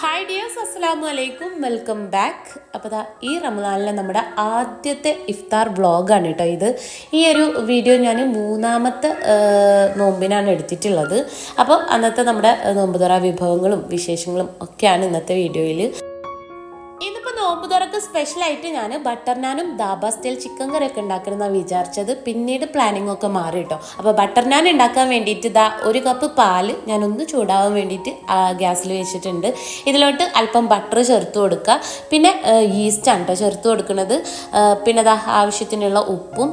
Hi dears അസ്സാം വലൈക്കും welcome back അപ്പോൾ ദാ ഈ റമദാനിലെ നമ്മുടെ ആദ്യത്തെ ഇഫ്താർ വ്ളോഗാണ് കേട്ടോ ഇത്. ഈ ഒരു വീഡിയോ ഞാൻ മൂന്നാമത്തെ നോമ്പിനാണ് എടുത്തിട്ടുള്ളത്. അപ്പോൾ അന്നത്തെ നമ്മുടെ നോമ്പുതറ വിഭവങ്ങളും വിശേഷങ്ങളും ഒക്കെയാണ് ഇന്നത്തെ വീഡിയോയിൽ സ്പെഷ്യലായിട്ട് ഞാൻ ബട്ടർ നാനും ദാബ സ്റ്റൈൽ ചിക്കൻ കറി ഒക്കെ ഉണ്ടാക്കണമെന്നാണ് വിചാരിച്ചത്. പിന്നീട് പ്ലാനിങ് ഒക്കെ മാറി കേട്ടോ അപ്പോൾ ബട്ടർ നാൻ ഉണ്ടാക്കാൻ വേണ്ടിയിട്ട് ദാ ഒരു കപ്പ് പാൽ ഞാനൊന്ന് ചൂടാവാൻ വേണ്ടിയിട്ട് ഗ്യാസിൽ വെച്ചിട്ടുണ്ട്. ഇതിലോട്ട് അല്പം ബട്ടർ ചേർത്ത് കൊടുക്കുക. പിന്നെ ഈസ്റ്റാണ് കേട്ടോ ചേർത്ത് കൊടുക്കുന്നത്. പിന്നെ ദാ ആവശ്യത്തിനുള്ള ഉപ്പും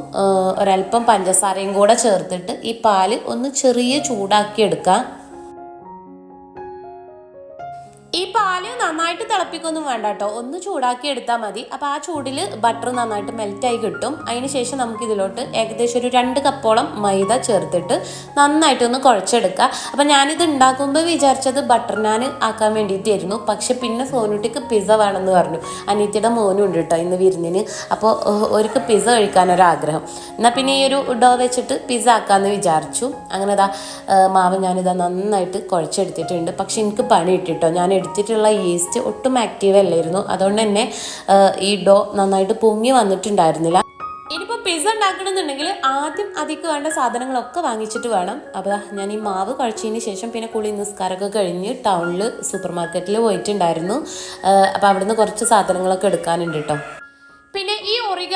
ഒരല്പം പഞ്ചസാരയും കൂടെ ചേർത്തിട്ട് ഈ പാൽ ഒന്ന് ചെറിയ ചൂടാക്കി എടുക്കാം ഈ പാൽ നന്നായിട്ട് തിളപ്പിക്കൊന്നും വേണ്ട കേട്ടോ ഒന്ന് ചൂടാക്കി എടുത്താൽ മതി. അപ്പോൾ ആ ചൂടിൽ ബട്ടർ നന്നായിട്ട് മെൽറ്റായി കിട്ടും. അതിന് ശേഷം നമുക്ക് ഇതിലോട്ട് ഏകദേശം ഒരു രണ്ട് കപ്പോളം മൈദ ചേർത്തിട്ട് നന്നായിട്ടൊന്ന് കുഴച്ചെടുക്കുക അപ്പോൾ ഞാനിത് ഉണ്ടാക്കുമ്പോൾ വിചാരിച്ചത് ബട്ടർ നാൻ ആക്കാൻ വേണ്ടിയിട്ടായിരുന്നു. പക്ഷെ പിന്നെ സോനുട്ടിക്ക് പിസ്സ വേണമെന്ന് പറഞ്ഞു. അനിയത്തിയുടെ മോനും ഉണ്ട് കേട്ടോ ഇന്ന് വിരുന്നിന്. അപ്പോൾ ഒരുക്ക് പിസ്സ കഴിക്കാനൊരാഗ്രഹം. എന്നാൽ പിന്നെ ഈ ഒരു ഡോ വെച്ചിട്ട് പിസ്സ ആക്കാമെന്ന് വിചാരിച്ചു. അങ്ങനെ ഇതാ മാവ് ഞാനിതാ നന്നായിട്ട് കുഴച്ചെടുത്തിട്ടുണ്ട്. പക്ഷെ എനിക്ക് പണി ഇട്ടിട്ടോ ഞാൻ എടുത്തിട്ടുള്ള ഈസ്റ്റ് ഒട്ടും ആക്റ്റീവ് അല്ലായിരുന്നു. അതുകൊണ്ട് തന്നെ ഈ ഡോ നന്നായിട്ട് പൊങ്ങി വന്നിട്ടുണ്ടായിരുന്നില്ല. ഇനിയിപ്പോൾ പിസ്സ ഉണ്ടാക്കണമെന്നുണ്ടെങ്കിൽ ആദ്യം അതിക്ക് വേണ്ട സാധനങ്ങളൊക്കെ വാങ്ങിച്ചിട്ട് വേണം. അപ്പോൾ ഞാൻ ഈ മാവ് കഴിച്ചതിന് ശേഷം പിന്നെ കുളി നിസ്കാരമൊക്കെ കഴിഞ്ഞ് ടൗണിൽ സൂപ്പർ മാർക്കറ്റിൽ പോയിട്ടുണ്ടായിരുന്നു. അപ്പോൾ അവിടുന്ന് കുറച്ച് സാധനങ്ങളൊക്കെ എടുക്കാനുണ്ട് കേട്ടോ.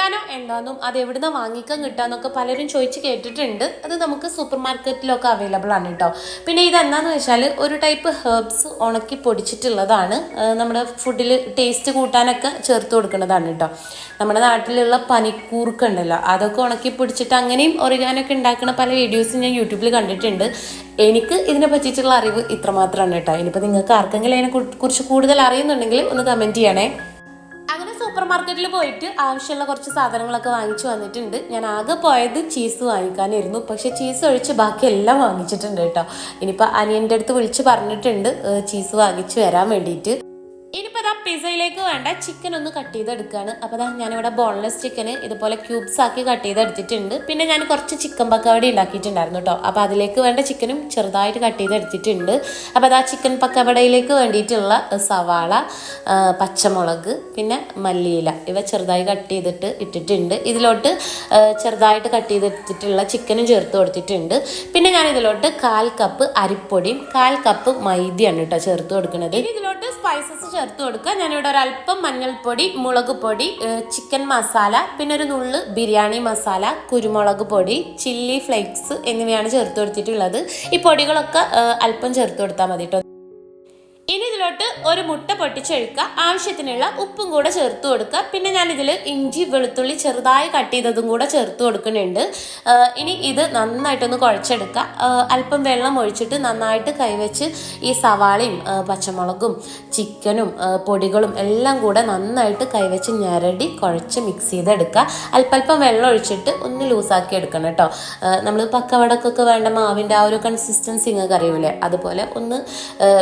ഒറിഗാനോ എന്താണെന്നും അത് എവിടുന്ന് വാങ്ങിക്കാൻ കിട്ടാന്നൊക്കെ പലരും ചോദിച്ച് കേട്ടിട്ടുണ്ട്. അത് നമുക്ക് സൂപ്പർ മാർക്കറ്റിലൊക്കെ അവൈലബിൾ ആണ് കേട്ടോ പിന്നെ ഇതെന്താന്ന് വെച്ചാൽ ഒരു ടൈപ്പ് ഹെർബ്സ് ഉണക്കി പൊടിച്ചിട്ടുള്ളതാണ്. നമ്മുടെ ഫുഡിൽ ടേസ്റ്റ് കൂട്ടാനൊക്കെ ചേർത്ത് കൊടുക്കുന്നതാണ് കേട്ടോ നമ്മുടെ നാട്ടിലുള്ള പനിക്കൂർക്ക ഉണ്ടല്ലോ അതൊക്കെ ഉണക്കി പൊടിച്ചിട്ട് അങ്ങനെയും ഒറിഗാനൊക്കെ ഉണ്ടാക്കുന്ന പല വീഡിയോസും ഞാൻ യൂട്യൂബിൽ കണ്ടിട്ടുണ്ട്. എനിക്ക് ഇതിനെ പറ്റിയിട്ടുള്ള അറിവ് ഇത്രമാത്രമാണ് കേട്ടോ ഇനിയിപ്പോൾ നിങ്ങൾക്ക് ആർക്കെങ്കിലും അതിനെ കുറിച്ച് കൂടുതൽ അറിയുന്നുണ്ടെങ്കിൽ ഒന്ന് കമന്റ് ചെയ്യണേ. സൂപ്പർ മാർക്കറ്റിൽ പോയിട്ട് ആവശ്യമുള്ള കുറച്ച് സാധനങ്ങളൊക്കെ വാങ്ങിച്ചു വന്നിട്ടുണ്ട്. ഞാൻ ആകെ പോയത് ചീസ് വാങ്ങിക്കാനായിരുന്നു. പക്ഷെ ചീസ് ഒഴിച്ച് ബാക്കി എല്ലാം വാങ്ങിച്ചിട്ടുണ്ട് കേട്ടോ. ഇനിയിപ്പോൾ അനിയന്റെ അടുത്ത് വിളിച്ച് പറഞ്ഞിട്ടുണ്ട് ചീസ് വാങ്ങിച്ചു വരാൻ വേണ്ടിയിട്ട്. പിസയിലേക്ക് വേണ്ട ചിക്കൻ ഒന്ന് കട്ട് ചെയ്തെടുക്കുകയാണ് അപ്പോൾ അതാ ഞാനിവിടെ ബോൺലെസ് ചിക്കന് ഇതുപോലെ ക്യൂബ്സ് ആക്കി കട്ട് ചെയ്തെടുത്തിട്ടുണ്ട്. പിന്നെ ഞാൻ കുറച്ച് ചിക്കൻ പക്കവടി ഉണ്ടാക്കിയിട്ടുണ്ടായിരുന്നു കേട്ടോ അപ്പോൾ അതിലേക്ക് വേണ്ട ചിക്കനും ചെറുതായിട്ട് കട്ട് ചെയ്തെടുത്തിട്ടുണ്ട്. അപ്പോൾ അതാ ചിക്കൻ പക്കവടയിലേക്ക് വേണ്ടിയിട്ടുള്ള സവാള പച്ചമുളക് പിന്നെ മല്ലിയില ഇവ ചെറുതായി കട്ട് ചെയ്തിട്ട് ഇട്ടിട്ടുണ്ട്. ഇതിലോട്ട് ചെറുതായിട്ട് കട്ട് ചെയ്തെടുത്തിട്ടുള്ള ചിക്കനും ചേർത്ത് കൊടുത്തിട്ടുണ്ട്. പിന്നെ ഞാൻ ഇതിലോട്ട് കാൽ കപ്പ് അരിപ്പൊടിയും കാൽ കപ്പ് മൈദയാണ് കേട്ടോ ചേർത്ത് കൊടുക്കുന്നത് ഇതിലോട്ട് സ്പൈസസ് ചേർത്ത് കൊടുക്കുക. ഞാനിവിടെ ഒരല്പം മഞ്ഞൾപ്പൊടി മുളക് പൊടി ചിക്കൻ മസാല പിന്നെ ഒരു നുള്ള് ബിരിയാണി മസാല കുരുമുളക് പൊടി ചില്ലി ഫ്ലേക്സ് എന്നിവയാണ് ചേർത്ത് കൊടുത്തിട്ടുള്ളത്. ഈ പൊടികളൊക്കെ അല്പം ചേർത്ത് കൊടുത്താൽ മതി കേട്ടോ ഇനി ഇതിലോട്ട് ഒരു മുട്ട പൊട്ടിച്ചെഴുക്കുക ആവശ്യത്തിനുള്ള ഉപ്പും കൂടെ ചേർത്ത് കൊടുക്കുക. പിന്നെ ഞാൻ ഇതിൽ ഇഞ്ചി വെളുത്തുള്ളി ചെറുതായി കട്ട് ചെയ്തതും കൂടെ ചേർത്ത് കൊടുക്കുന്നുണ്ട്. ഇനി ഇത് നന്നായിട്ടൊന്ന് കുഴച്ചെടുക്കുക. അല്പം വെള്ളം ഒഴിച്ചിട്ട് നന്നായിട്ട് കൈവച്ച് ഈ സവാളയും പച്ചമുളകും ചിക്കനും പൊടികളും എല്ലാം കൂടെ നന്നായിട്ട് കൈവച്ച് ഞരടി കുഴച്ച് മിക്സ് ചെയ്തെടുക്കുക. അല്പല്പം വെള്ളം ഒഴിച്ചിട്ട് ഒന്ന് ലൂസാക്കി എടുക്കണം കേട്ടോ. നമ്മൾ പക്കവടക്കൊക്കെ വേണ്ട മാവിന്റെ ആ ഒരു കൺസിസ്റ്റൻസി നിങ്ങൾക്ക് അറിയൂലേ അതുപോലെ ഒന്ന്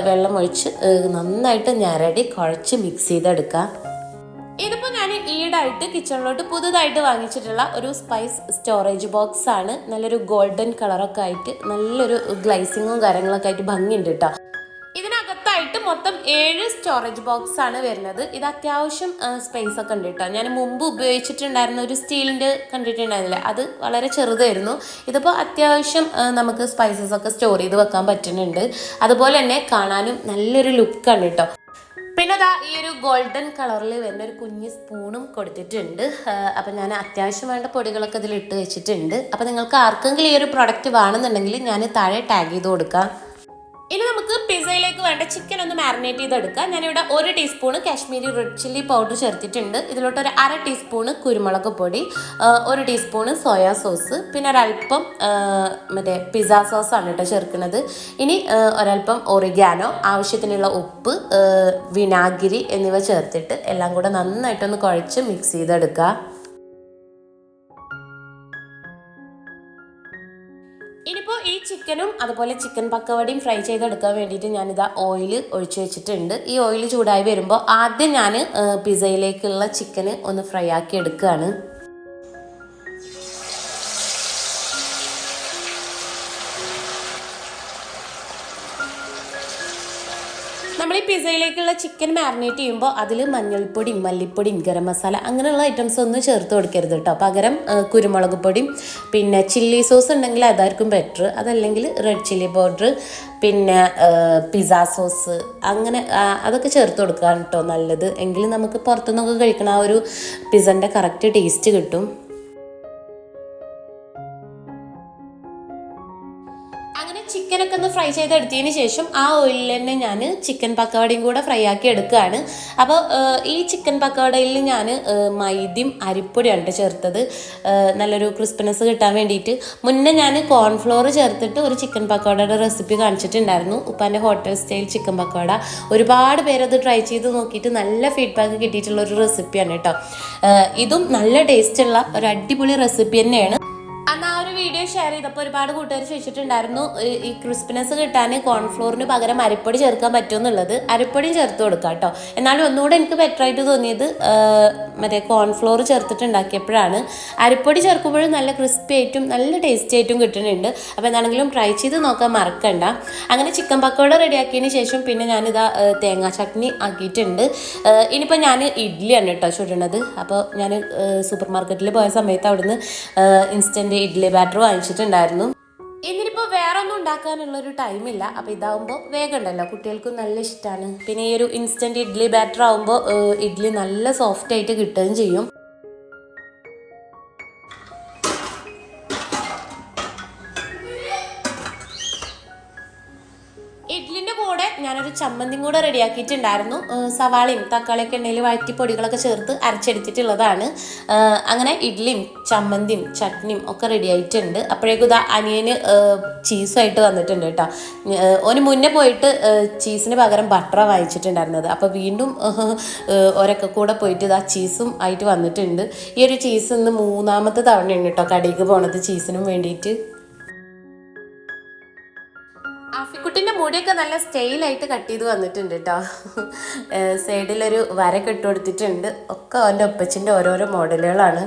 വെള്ളം ഒഴിച്ച് നന്നായിട്ട് ഞരടി കുഴച്ച് മിക്സ് ചെയ്തെടുക്കുക ഇതിപ്പോൾ ഞാൻ ഈടായിട്ട് കിച്ചണിലോട്ട് പുതുതായിട്ട് വാങ്ങിച്ചിട്ടുള്ള ഒരു സ്പൈസ് സ്റ്റോറേജ് ബോക്സ് ആണ്. നല്ലൊരു ഗോൾഡൻ കളറൊക്കെ ആയിട്ട് നല്ലൊരു ഗ്ലൈസിങ്ങും കാര്യങ്ങളൊക്കെ ആയിട്ട് ഭംഗിയുണ്ട് കേട്ടോ ഇതിനകത്തായിട്ട് മൊത്തം ഏഴ് സ്റ്റോറേജ് ബോക്സ് ആണ് വരുന്നത്. ഇത് അത്യാവശ്യം സ്പേസ് ഒക്കെ ഉണ്ട് കേട്ടോ ഞാൻ മുമ്പ് ഉപയോഗിച്ചിട്ടുണ്ടായിരുന്ന ഒരു സ്റ്റീലിന്റെ കണ്ടിട്ടുണ്ടായിരുന്നില്ല? അത് വളരെ ചെറുതായിരുന്നു. ഇതിപ്പോൾ അത്യാവശ്യം നമുക്ക് സ്പൈസസ് ഒക്കെ സ്റ്റോർ ചെയ്ത് വെക്കാൻ പറ്റുന്നുണ്ട്. അതുപോലെ തന്നെ കാണാനും നല്ലൊരു ലുക്കാണ് കേട്ടോ പിന്നെ അതാ ഈ ഒരു ഗോൾഡൻ കളറിൽ വരുന്ന ഒരു കുഞ്ഞ് സ്പൂണും കൊടുത്തിട്ടുണ്ട്. അപ്പം ഞാൻ അത്യാവശ്യം വേണ്ട പൊടികളൊക്കെ ഇതിൽ ഇട്ട് വെച്ചിട്ടുണ്ട്. അപ്പം നിങ്ങൾക്ക് ആർക്കെങ്കിലും ഈ ഒരു പ്രൊഡക്റ്റ് വേണമെന്നുണ്ടെങ്കിൽ ഞാൻ താഴെ ടാഗ് ചെയ്ത് കൊടുക്കാം. ഇനി നമുക്ക് പിസയിലേക്ക് വേണ്ട ചിക്കൻ ഒന്ന് മാരിനേറ്റ് ചെയ്തെടുക്കാം. ഞാനിവിടെ ഒരു teaspoon Kashmiri red chilli powder ചേർത്തിട്ടുണ്ട്. ഇതിലോട്ട് ഒരു അര ടീസ്പൂൺ കുരുമുളക് പൊടി ഒരു ടീസ്പൂണ് സോയാ സോസ് പിന്നെ ഒരല്പം മറ്റേ പിസ്സ സോസ് ആണ് കേട്ടോ ചേർക്കുന്നത്. ഇനി ഒരല്പം ഒറിഗാനോ ആവശ്യത്തിനുള്ള ഉപ്പ് വിനാഗിരി എന്നിവ ചേർത്തിട്ട് എല്ലാം കൂടെ നന്നായിട്ടൊന്ന് കുഴച്ച് മിക്സ് ചെയ്തെടുക്കുക ചിക്കനും അതുപോലെ ചിക്കൻ പക്കവടിയും ഫ്രൈ ചെയ്തെടുക്കാൻ വേണ്ടിയിട്ട് ഞാനിതാ ഓയിൽ ഒഴിച്ച് വെച്ചിട്ടുണ്ട്. ഈ ഓയിൽ ചൂടായി വരുമ്പോൾ ആദ്യം ഞാൻ പിസയിലേക്കുള്ള ചിക്കന് ഒന്ന് ഫ്രൈ ആക്കി എടുക്കുകയാണ് പിസയിലേക്കുള്ള ചിക്കൻ മാരിനേറ്റ് ചെയ്യുമ്പോൾ അതിൽ മഞ്ഞൾപ്പൊടി മല്ലിപ്പൊടി ഗരം മസാല അങ്ങനെയുള്ള ഐറ്റംസ് ഒന്നും ചേർത്ത് കൊടുക്കരുത് കേട്ടോ പകരം കുരുമുളക് പൊടിയും പിന്നെ ചില്ലി സോസ് ഉണ്ടെങ്കിൽ അതായിരിക്കും ബെറ്റർ അതല്ലെങ്കിൽ റെഡ് ചില്ലി പൗഡർ പിന്നെ പിസ്സ സോസ് അങ്ങനെ അതൊക്കെ ചേർത്ത് കൊടുക്കാൻ കേട്ടോ നല്ലത്. എങ്കിൽ നമുക്ക് പുറത്തുനിന്നൊക്കെ കഴിക്കണ ആ ഒരു പിസ്സന്റെ കറക്റ്റ് ടേസ്റ്റ് കിട്ടും. ചിക്കനൊക്കെ ഒന്ന് ഫ്രൈ ചെയ്തെടുത്തതിന് ശേഷം ആ ഓയിലിൽ തന്നെ ഞാൻ ചിക്കൻ പക്കവടയും കൂടെ ഫ്രൈ ആക്കി എടുക്കുകയാണ്. അപ്പോൾ ഈ ചിക്കൻ പക്കവടയിൽ ഞാൻ മൈദ്യം അരിപ്പൊടിയാണ് ചേർത്തത്. നല്ലൊരു ക്രിസ്പിനെസ് കിട്ടാൻ വേണ്ടിയിട്ട്. മുന്നേ ഞാൻ കോൺഫ്ലോർ ചേർത്തിട്ട് ഒരു ചിക്കൻ പക്കവടയുടെ റെസിപ്പി കാണിച്ചിട്ടുണ്ടായിരുന്നു. ഉപ്പാന്റെ ഹോട്ടൽ സ്റ്റൈൽ ചിക്കൻ പക്കവട. ഒരുപാട് പേരത് ട്രൈ ചെയ്ത് നോക്കിയിട്ട് നല്ല ഫീഡ്ബാക്ക് കിട്ടിയിട്ടുള്ള ഒരു റെസിപ്പിയാണ് കേട്ടോ. ഇതും നല്ല ടേസ്റ്റുള്ള ഒരു അടിപൊളി റെസിപ്പി തന്നെയാണ്. ഷെയർ ചെയ്തപ്പോൾ ഒരുപാട് കൂട്ടുകാർ ചോദിച്ചിട്ടുണ്ടായിരുന്നു ഈ- ക്രിസ്പിനെസ് കിട്ടാൻ കോൺഫ്ലോറിന് പകരം അരിപ്പൊടി ചേർക്കാൻ പറ്റുമെന്നുള്ളത്. അരിപ്പൊടിയും ചേർത്ത് കൊടുക്കാം കേട്ടോ എന്നാലും ഒന്നുകൂടെ എനിക്ക് ബെറ്റർ ആയിട്ട് തോന്നിയത് മറ്റേ കോൺഫ്ലോർ ചേർത്തിട്ടുണ്ടാക്കിയപ്പോഴാണ്. അരിപ്പൊടി ചേർക്കുമ്പോഴും നല്ല ക്രിസ്പി ആയിട്ടും നല്ല ടേസ്റ്റി ആയിട്ടും കിട്ടുന്നുണ്ട്. അപ്പോൾ എന്താണെങ്കിലും ട്രൈ ചെയ്ത് നോക്കാൻ മറക്കണ്ട. അങ്ങനെ ചിക്കൻ പക്കോട റെഡിയാക്കിയതിന് ശേഷം പിന്നെ ഞാനിതാ തേങ്ങാ ചട്നി ആക്കിയിട്ടുണ്ട്. ഇനിയിപ്പോൾ ഞാൻ ഇഡ്ഡലിയാണ് കേട്ടോ ചുടണത്. അപ്പോൾ ഞാൻ സൂപ്പർ മാർക്കറ്റിൽ പോയ സമയത്ത് അവിടുന്ന് ഇൻസ്റ്റന്റ് ഇഡ്ഡലി ബാറ്റർ വാങ്ങിച്ചിട്ടുണ്ടായിരുന്നു ഇന്നിനിപ്പോൾ വേറെ ഒന്നും ഉണ്ടാക്കാനുള്ള ഒരു ടൈമില്ല. അപ്പോൾ ഇതാവുമ്പോൾ വേഗം ഉണ്ടല്ലോ. കുട്ടികൾക്കും നല്ല ഇഷ്ടമാണ് പിന്നെ ഈ ഒരു ഇൻസ്റ്റന്റ് ഇഡ്ഡലി ബാറ്റർ ആവുമ്പോൾ ഇഡ്ഡലി നല്ല സോഫ്റ്റ് ആയിട്ട് കിട്ടുകയും ചെയ്യും. ഞാനൊരു ചമ്മന്തിയും കൂടെ റെഡിയാക്കിയിട്ടുണ്ടായിരുന്നു. സവാളയും തക്കാളിയൊക്കെ എണ്ണയിൽ വഴറ്റി പൊടികളൊക്കെ ചേർത്ത് അരച്ചെടുത്തിട്ടുള്ളതാണ്. അങ്ങനെ ഇഡ്ലിയും ചമ്മന്തിയും ചട്നിയും ഒക്കെ റെഡി ആയിട്ടുണ്ട് അപ്പോഴേക്കും ഇതാ അനിയന് ചീസായിട്ട് വന്നിട്ടുണ്ട് കേട്ടോ. ഓന് മുന്നേ പോയിട്ട് ചീസിന് പകരം ബട്ടറ വാങ്ങിച്ചിട്ടുണ്ടായിരുന്നത്. അപ്പോൾ വീണ്ടും ഒരൊക്കെ കൂടെ പോയിട്ട് ഇതാ ചീസും ആയിട്ട് വന്നിട്ടുണ്ട്. ഈ ഒരു ചീസ് ഇന്ന് മൂന്നാമത്തെ തവണയാണ് കേട്ടോ കടയിലേക്ക് പോണത് ചീസിനും വേണ്ടിയിട്ട്. ആഫിക്കുട്ടിന്റെ മുടിയൊക്കെ നല്ല സ്റ്റൈലായിട്ട് കട്ട് ചെയ്ത് വന്നിട്ടുണ്ട് കേട്ടോ സൈഡിലൊരു വരക്കെ ഇട്ട് കൊടുത്തിട്ടുണ്ട്. ഒക്കെ അവന്റെ ഒപ്പച്ചിന്റെ ഓരോരോ മോഡലുകളാണ്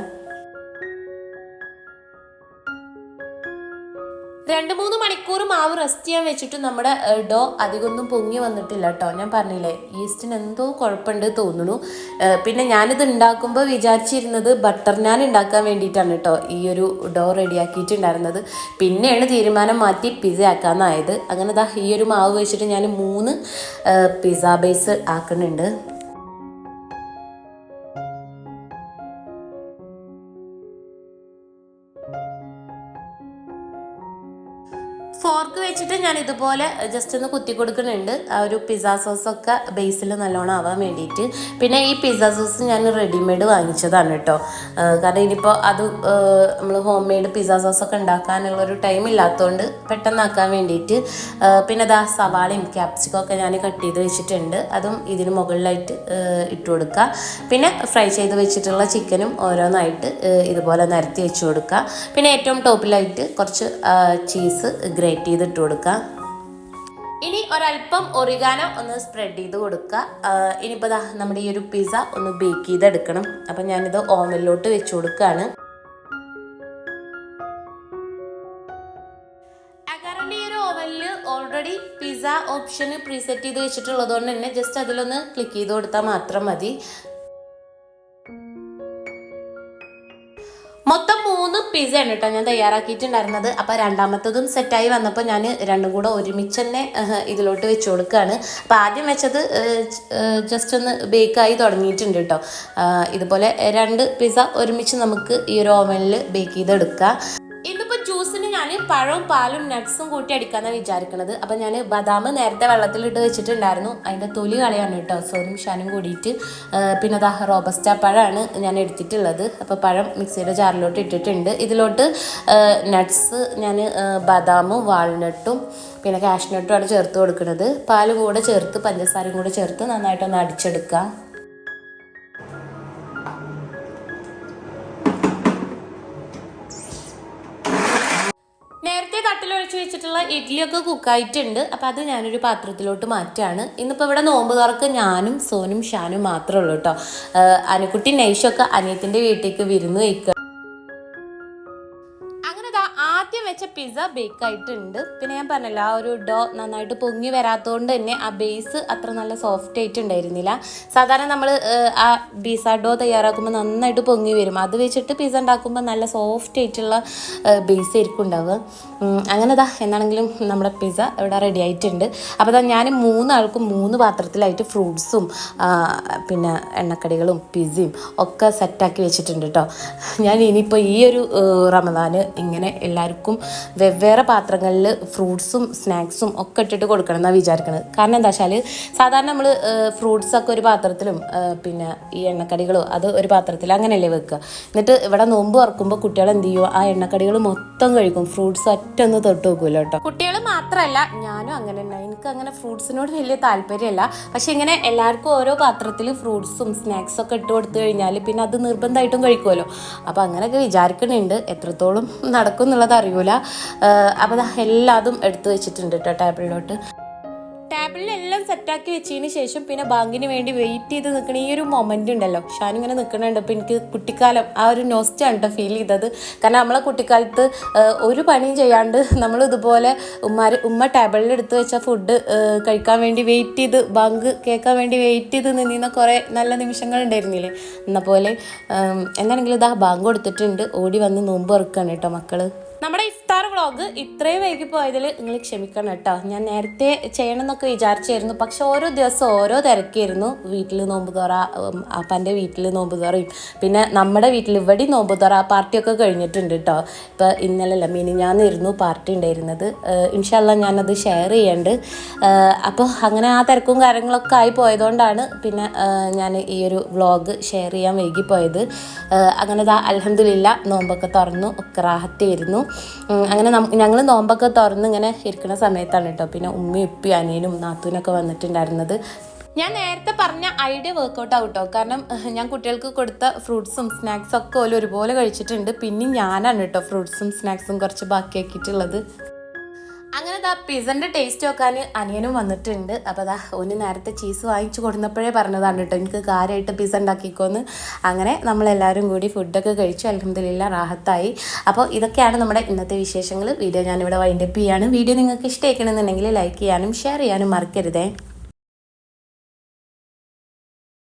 രണ്ട് മൂന്ന് മണിക്കൂർ മാവ് റെസ്റ്റ് ചെയ്യാൻ വെച്ചിട്ട് നമ്മുടെ ഡോ അധികമൊന്നും പൊങ്ങി വന്നിട്ടില്ല കേട്ടോ ഞാൻ പറഞ്ഞില്ലേ ഈസ്റ്റിന് എന്തോ കുഴപ്പമുണ്ട് തോന്നുന്നു. പിന്നെ ഞാനിത് ഉണ്ടാക്കുമ്പോൾ വിചാരിച്ചിരുന്നത് ബട്ടർ നാൻ ഉണ്ടാക്കാൻ വേണ്ടിയിട്ടാണ് കേട്ടോ ഈ ഒരു ഡോ റെഡിയാക്കിയിട്ടുണ്ടായിരുന്നത്. പിന്നെയാണ് തീരുമാനം മാറ്റി പിസ്സ ആക്കാമെന്നായത് അങ്ങനെ ദാ ഈ ഒരു മാവ് വെച്ചിട്ട് ഞാൻ മൂന്ന് പിസ്സ ബേസ് ആക്കുന്നുണ്ട്. ഫോർക്ക് വെച്ചിട്ട് ഞാൻ ഇതുപോലെ ജസ്റ്റ് ഒന്ന് കുത്തി കൊടുക്കുന്നുണ്ട്. ആ ഒരു പിസ്സ സോസൊക്കെ ബേസിൽ നല്ലോണം ആവാൻ വേണ്ടിയിട്ട്. പിന്നെ ഈ പിസ്സ സോസ് ഞാൻ റെഡിമെയ്ഡ് വാങ്ങിച്ചതാണ് കേട്ടോ കാരണം ഇനിയിപ്പോൾ അത് നമ്മൾ ഹോം മെയ്ഡ് പിസ്സ സോസൊക്കെ ഉണ്ടാക്കാനുള്ളൊരു ടൈം ഇല്ലാത്തതുകൊണ്ട് പെട്ടെന്നാക്കാൻ വേണ്ടിയിട്ട് പിന്നെ ദാ സവാളയും ക്യാപ്സിക്കും ഒക്കെ ഞാൻ കട്ട് ചെയ്ത് വെച്ചിട്ടുണ്ട്. അതും ഇതിന് മുകളിലായിട്ട് ഇട്ട് കൊടുക്കുക പിന്നെ ഫ്രൈ ചെയ്ത് വെച്ചിട്ടുള്ള ചിക്കനും ഓരോന്നായിട്ട് ഇതുപോലെ നിരത്തി വെച്ച് കൊടുക്കുക പിന്നെ ഏറ്റവും ടോപ്പിലായിട്ട് കുറച്ച് ചീസ് ഗ്രേറ്റ് ചെയ്തിട്ട് കൊടുക്കുക ഇനി ഒരല്പം ഒറിഗാനോ ഒന്ന് സ്പ്രെഡ് ചെയ്ത് കൊടുക്കുക ഇനിയിപ്പോൾ ദാ നമ്മുടെ ഈ ഒരു പിസ്സ ഒന്ന് ബേക്ക് ചെയ്തെടുക്കണം. അപ്പം ഞാനിത് ഓവനിലോട്ട് വെച്ച് കൊടുക്കുകയാണ് ഓവനിൽ ഓൾറെഡി പിസ്സ ഓപ്ഷന് പ്രീസെറ്റ് ചെയ്ത് വെച്ചിട്ടുള്ളത് കൊണ്ട് തന്നെ ജസ്റ്റ് അതിലൊന്ന് ക്ലിക്ക് ചെയ്ത് കൊടുത്താൽ മാത്രം മതി. ആണ് കേട്ടോ ഞാൻ തയ്യാറാക്കിയിട്ടുണ്ടായിരുന്നത്. അപ്പോൾ രണ്ടാമത്തതും സെറ്റായി വന്നപ്പോൾ ഞാൻ രണ്ടും കൂടെ ഒരുമിച്ച് തന്നെ ഇതിലോട്ട് വെച്ച് കൊടുക്കുകയാണ് അപ്പോൾ ആദ്യം വെച്ചത് ജസ്റ്റ് ഒന്ന് ബേക്കായി തുടങ്ങിയിട്ടുണ്ട് കേട്ടോ. ഇതുപോലെ രണ്ട് പിസ്സ ഒരുമിച്ച് നമുക്ക് ഈ ഒരു ഓവനിൽ ബേക്ക് ചെയ്തെടുക്കാം. ഇന്നിപ്പോൾ ഞാൻ പഴവും പാലും നട്ട്സും കൂട്ടി അടിക്കാന്നാണ് വിചാരിക്കുന്നത് അപ്പം ഞാൻ ബദാം നേരത്തെ വെള്ളത്തിലിട്ട് വെച്ചിട്ടുണ്ടായിരുന്നു. അതിന്റെ തൊലി കളയാണ് കേട്ടോ. സോനും ഷാനും കൂടിയിട്ട് പിന്നെ ദാ റോബസ്റ്റ പഴമാണ് ഞാൻ എടുത്തിട്ടുള്ളത്. അപ്പോൾ പഴം മിക്സിയുടെ ജാറിലോട്ട് ഇട്ടിട്ടുണ്ട്. ഇതിലോട്ട് നട്ട്സ് ഞാൻ ബദാമും വാൾനട്ടും പിന്നെ കാഷ്നട്ടുമാണ് ചേർത്ത് കൊടുക്കുന്നത് പാലും കൂടെ ചേർത്ത് പഞ്ചസാരയും കൂടെ ചേർത്ത് നന്നായിട്ടൊന്ന് അടിച്ചെടുക്കുക തട്ടിലൊഴിച്ച് വെച്ചിട്ടുള്ള ഇഡ്ഡലിയൊക്കെ കുക്കായിട്ടുണ്ട് അപ്പം അത് ഞാനൊരു പാത്രത്തിലോട്ട് മാറ്റാണ്. ഇന്നിപ്പോൾ ഇവിടെ നോമ്പ് തുറക്ക് ഞാനും സോനും ഷാനും മാത്രമേ ഉള്ളൂ കേട്ടോ അനുക്കുട്ടി നൈഷൊക്കെ അനിയത്തിന്റെ വീട്ടിലേക്ക് വിരുന്ന് വയ്ക്കുക പിസ്സ ബേക്ക് ആയിട്ടുണ്ട്. പിന്നെ ഞാൻ പറഞ്ഞല്ലോ ആ ഒരു ഡോ നന്നായിട്ട് പൊങ്ങി വരാത്തതുകൊണ്ട് തന്നെ ആ ബേസ് അത്ര നല്ല സോഫ്റ്റ് ആയിട്ട് ഉണ്ടായിരുന്നില്ല. സാധാരണ നമ്മൾ ആ പിസ ഡോ തയ്യാറാക്കുമ്പോൾ നന്നായിട്ട് പൊങ്ങി വരും. അത് വെച്ചിട്ട് പിസ ഉണ്ടാക്കുമ്പോൾ നല്ല സോഫ്റ്റ് ആയിട്ടുള്ള ബേസ് ആയിരിക്കും ഉണ്ടാവുക. അങ്ങനെ ദാ എന്നാണെങ്കിലും നമ്മുടെ പിസ ഇവിടെ റെഡി ആയിട്ടുണ്ട്. അപ്പോൾ ഞാൻ മൂന്നാൾക്കും മൂന്ന് പാത്രത്തിലായിട്ട് ഫ്രൂട്ട്സും പിന്നെ എണ്ണക്കടികളും പിസ്സയും ഒക്കെ സെറ്റാക്കി വെച്ചിട്ടുണ്ട് കേട്ടോ ഞാൻ ഇനിയിപ്പോൾ ഈ ഒരു റമദാന് ഇങ്ങനെ എല്ലാവർക്കും വെവ്വേറെ പാത്രങ്ങളിൽ ഫ്രൂട്ട്സും സ്നാക്സും ഒക്കെ ഇട്ടിട്ട് കൊടുക്കണം എന്നാണ് വിചാരിക്കുന്നത് കാരണം എന്താ വെച്ചാൽ സാധാരണ നമ്മൾ ഫ്രൂട്ട്സ് ഒക്കെ ഒരു പാത്രത്തിലും പിന്നെ ഈ എണ്ണക്കടികളോ അത് ഒരു പാത്രത്തിൽ അങ്ങനെയല്ലേ വെക്കുക. എന്നിട്ട് ഇവിടെ നോമ്പ് തുറക്കുമ്പോൾ കുട്ടികൾ എന്ത് ചെയ്യുമോ ആ എണ്ണക്കടികൾ മൊത്തം കഴിക്കും. ഫ്രൂട്ട്സ് ഒറ്റ ഒന്ന് തൊട്ട് വെക്കുമല്ലോ കേട്ടോ. കുട്ടികൾ മാത്രമല്ല ഞാനും അങ്ങനെ തന്നെ എനിക്ക് അങ്ങനെ ഫ്രൂട്ട്സിനോട് വലിയ താല്പര്യമല്ല. പക്ഷെ ഇങ്ങനെ എല്ലാവർക്കും ഓരോ പാത്രത്തിൽ ഫ്രൂട്ട്സും സ്നാക്സും ഒക്കെ ഇട്ട് കൊടുത്തു കഴിഞ്ഞാൽ പിന്നെ അത് നിർബന്ധമായിട്ടും കഴിക്കുമല്ലോ അപ്പോൾ അങ്ങനെയൊക്കെ വിചാരിക്കുന്നുണ്ട്. എത്രത്തോളം നടക്കും എന്നുള്ളത് അറിയൂല അപ്പോൾ എല്ലാതും എടുത്തു വെച്ചിട്ടുണ്ട് കേട്ടോ ടേബിളിലോട്ട്. ടേബിളിലെല്ലാം സെറ്റാക്കി വെച്ചതിന് ശേഷം പിന്നെ ബാങ്കിന് വേണ്ടി വെയിറ്റ് ചെയ്ത് നിൽക്കുന്ന ഈ ഒരു മൊമെന്റ് ഉണ്ടല്ലോ. ഷാൻ ഇങ്ങനെ നിൽക്കണുണ്ട് അപ്പോൾ എനിക്ക് കുട്ടിക്കാലം ആ ഒരു നോസ്റ്റാണ് കേട്ടോ ഫീൽ ചെയ്തത്. കാരണം നമ്മളെ കുട്ടിക്കാലത്ത് ഒരു പണിയും ചെയ്യാണ്ട് നമ്മൾ ഇതുപോലെ ഉമ്മാർ ഉമ്മ ടേബിളിൽ എടുത്ത് വെച്ച ഫുഡ് കഴിക്കാൻ വേണ്ടി വെയിറ്റ് ചെയ്ത് ബാങ്ക് കേൾക്കാൻ വേണ്ടി വെയിറ്റ് ചെയ്ത് നിന്നിരുന്ന കുറേ നല്ല നിമിഷങ്ങൾ ഉണ്ടായിരുന്നില്ലേ? എന്ന പോലെ എന്താണെങ്കിലും ഇതാ ബാങ്ക് കൊടുത്തിട്ടുണ്ട്. ഓടി വന്ന് നോമ്പ് ഇറക്കുകയാണ് കേട്ടോ മക്കൾ. നമ്മുടെ ഇഫ്താർ വ്ളോഗ് ഇത്രയും വൈകി പോയതിൽ നിങ്ങൾ ക്ഷമിക്കണം കേട്ടോ. ഞാൻ നേരത്തെ ചെയ്യണം എന്നൊക്കെ വിചാരിച്ചായിരുന്നു. പക്ഷെ ഓരോ ദിവസം ഓരോ തിരക്കായിരുന്നു. വീട്ടിൽ നോമ്പ് തുറ അപ്പന്റെ വീട്ടിൽ നോമ്പ് തുറയും പിന്നെ നമ്മുടെ വീട്ടിൽ ഇവിടെ നോമ്പ് തുറ പാർട്ടിയൊക്കെ കഴിഞ്ഞിട്ടുണ്ട് കേട്ടോ. ഇപ്പോൾ ഇന്നലല്ല മിനിഞ്ഞാന്നിരുന്നു പാർട്ടി ഉണ്ടായിരുന്നത്. ഇൻഷല്ല ഞാനത് ഷെയർ ചെയ്യേണ്ട. അപ്പോൾ അങ്ങനെ ആ തിരക്കും കാര്യങ്ങളൊക്കെ ആയി പോയതുകൊണ്ടാണ് പിന്നെ ഞാൻ ഈ ഒരു വ്ളോഗ് ഷെയർ ചെയ്യാൻ വൈകിപ്പോയത് അങ്ങനെ ദാ അലഹദില്ല നോമ്പൊക്കെ തുറന്നു ഒക്കെ റാഹത്തായിരുന്നു അങ്ങനെ ഞങ്ങൾ നോമ്പൊക്കെ തുറന്ന് ഇങ്ങനെ ഇരിക്കുന്ന സമയത്താണ് കേട്ടോ. പിന്നെ ഉമ്മയും ഉപ്പി അനിയനും നാത്തൂനൊക്കെ വന്നിട്ടുണ്ടായിരുന്നത്. ഞാൻ നേരത്തെ പറഞ്ഞ ഐഡിയ വർക്കൗട്ട് ആവട്ടോ കാരണം ഞാൻ കുട്ടികൾക്ക് കൊടുത്ത ഫ്രൂട്ട്സും സ്നാക്സും ഒക്കെ ഒരുപോലെ കഴിച്ചിട്ടുണ്ട്. പിന്നെ ഞാനാണ് കേട്ടോ ഫ്രൂട്ട്സും സ്നാക്സും കുറച്ച് ബാക്കിയാക്കിയിട്ടുള്ളത്. അങ്ങനെ ദാ പിസന്റെ ടേസ്റ്റ് നോക്കാൻ അനിയനും വന്നിട്ടുണ്ട്. അപ്പോൾ ദാ ഒന്ന് നേരത്തെ ചീസ് വാങ്ങിച്ചു കൊടുന്നപ്പോഴേ പറഞ്ഞതാണ് കേട്ടോ എനിക്ക് കാര്യമായിട്ട് പിസ ഉണ്ടാക്കിക്കോന്ന്. അങ്ങനെ നമ്മളെല്ലാവരും കൂടി ഫുഡൊക്കെ കഴിച്ചു. അലഹമ്മദില്ല റാഹത്തായി. അപ്പോൾ ഇതൊക്കെയാണ് നമ്മുടെ ഇന്നത്തെ വിശേഷങ്ങൾ വീഡിയോ ഞാനിവിടെ വൈൻഡപ്പ് ചെയ്യാണ്. വീഡിയോ നിങ്ങൾക്ക് ഇഷ്ടമാക്കണമെന്നുണ്ടെങ്കിൽ ലൈക്ക് ചെയ്യാനും ഷെയർ ചെയ്യാനും മറക്കരുതേ.